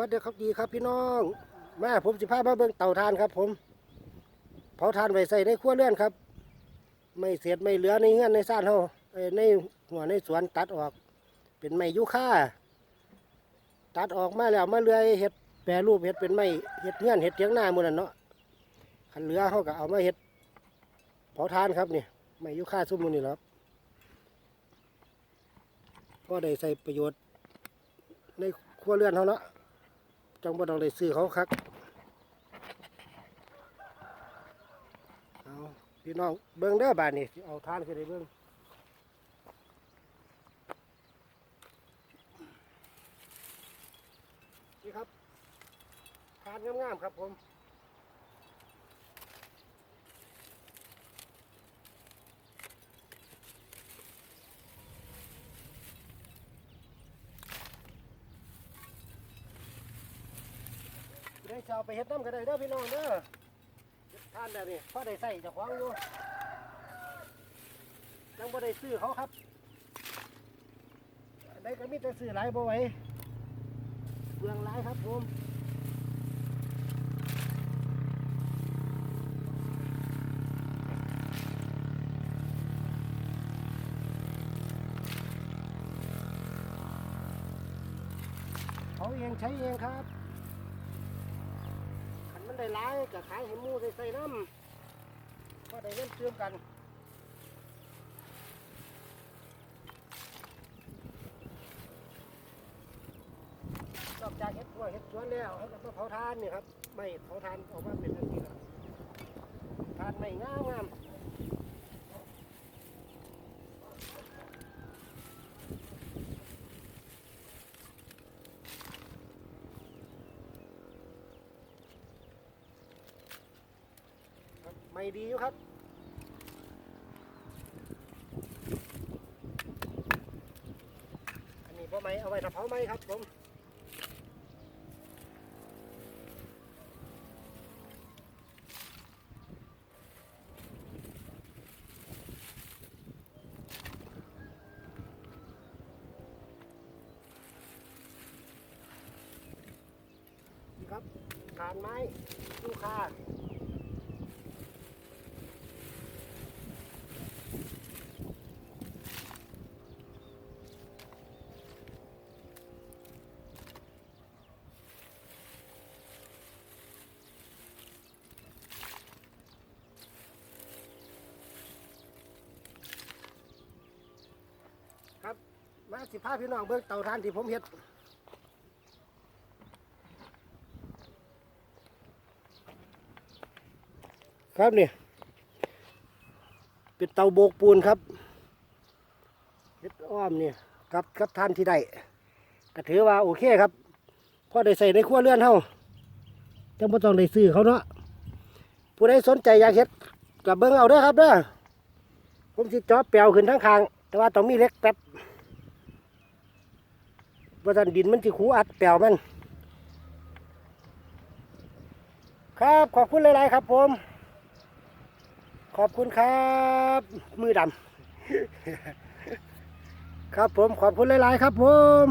วัสดีครับดีครับพี่น้อง มาผมสิพามาเบิ่งเต่าถ่านครับ ผมเผาถ่านไว้ใส่ในครัวเรือนครับ ไม่เสียดไม่เหลือในเฮือนในซ่านเฮาในหัวในสวนตัดออก เป็นไม้ยูคาตัดออกมาแล้วมาเลื่อยเฮ็ดแปรรูปเฮ็ดเป็นไม้เฮ็ดเฮือนเฮ็ดเถียงหน้าหมื้อนั้นเนาะคันเหลือเฮาก็เอามาเฮ็ดเผาถ่านครับนี่ไม้ยูคาซุ่มมือนี้และครับก็ได้ใส่ประโยชน์ในครัวเรือนเขาเนาะ จังบ่ต้องได้ซื้อเขาคักเอาพี่น้องเบิ้งเด้อบานนี่เอาทานขึ้นได้เบิ้งนี่ครับทานงามๆครับผม ได้จะเอาไปเฮ็ดน้ำก็ได้เด้อพี่น้องเด้อเฮ็ดทานแบบนี้พอได้ใส่เจะคว้าของอยู่จังบ่ได้ซื้อเขาครับอันใดก็มีแต่ซื้อหลายบ่ไหวเปลืองหลายครับผมเขาเองใช้เองครับขัน มันได้ร้ายก็ขายให้หมูใส่ใส่น้ำก็ได้เงินเชื่อมกันนอกจากเห็ดหัวเห็ดสวนแล้วเขาก็มาเผาทานนี่ครับ ไม่เผาทานออกมาเป็นอันนี้ละทานไม่งามงาม ไม่ดีอยู่ครับอันนี้พอไหมเอาไว้ถ้าเผาไหมครับผมนี่ครับฐานไม้ลูกค้า มาสิพาพี่น้องเบิ่งเตาถ่านที่ผมเฮ็ดครับนี่เป็นเตาโบกปูนครับเฮ็ดอ้อมเนี่ยกับกับท่านที่ได้ก็ถือว่าโอเคครับพอได้ใส่ในครัวเรือนเฮาจังบ่ต้องได้ซื้อเขาเนาะผู้ใดสนใจอยากเฮ็ดกับเบิ่งเอาเด้อครับเด้อผมสิจาะแปลวขึ้นทั้งคาง แต่ว่าต้องมีเล็กแป๊บ บ่ทันดินมันจะขูอัดแปลวมัน ครับขอบคุณหลาย ๆ ครับผม ขอบคุณครับ มือดำ ครับผมขอบคุณหลาย ๆ ครับผม